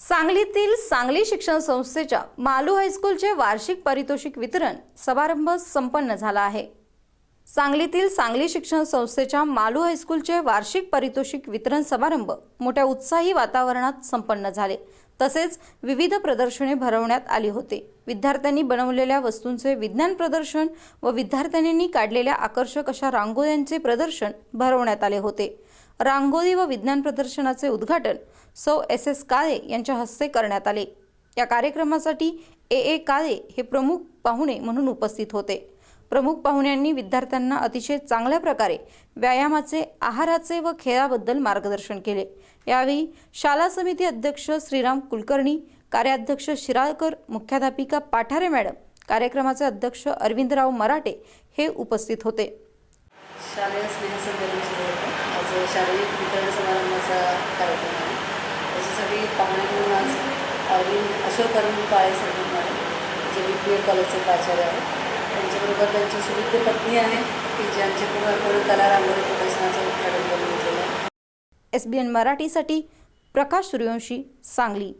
सांगलीतील सांगली शिक्षण संस्थेच्या मालू हायस्कूलचे वार्षिक पारितोषिक वितरण समारंभ संपन्न झाला आहे. सांगलीतील सांगली शिक्षण संस्थेच्या मालू हायस्कूलचे वार्षिक पारितोषिक वितरण समारंभ मोठ्या उत्साही वातावरणात संपन्न झाले. तसेच विविध प्रदर्शने भरवण्यात आली होती. विद्यार्थ्यांनी बनवलेल्या वस्तूंचे विज्ञान प्रदर्शन व विद्यार्थ्यांनी काढलेल्या आकर्षक अशा रांगोळ्यांचे प्रदर्शन भरवण्यात आले होते. रांगोळी व विज्ञान प्रदर्शनाचे उद्घाटन सौ एस एस काळे यांच्या हस्ते करण्यात आले. या कार्यक्रमासाठी ए ए काळे हे प्रमुख पाहुणे म्हणून उपस्थित होते. प्रमुख पाहुण्यांनी विद्यार्थ्यांना अतिशय चांगल्या प्रकारे व्यायामाचे आहाराचे व खेळाबद्दल मार्गदर्शन केले. यावेळी शाला समिती अध्यक्ष श्रीराम कुलकर्णी कार्याध्यक्ष शिराळकर मुख्याध्यापिका पाठारे मॅडम कार्यक्रमाचे अध्यक्ष अरविंदराव मराठे हे उपस्थित होते. शालेय स्नेहसंमेलन सुरू होतं. आज शारीरिक वितरण समारंभाचा कार्यक्रम आहे. त्याच्यासाठी पाहुणे म्हणून आज Arvind Ashok Arvind Kale sir J B P ए कॉलेजचे प्राचार्य आहेत. त्यांच्याबरोबर त्यांची सुविद्य पत्नी आहे की ज्यांच्याकडून आपण कला रांगोळी प्रदर्शनाचं उद्घाटन करून घेतलेलं आहे. एस बी एन मराठीसाठी प्रकाश सूर्यवंशी सांगली.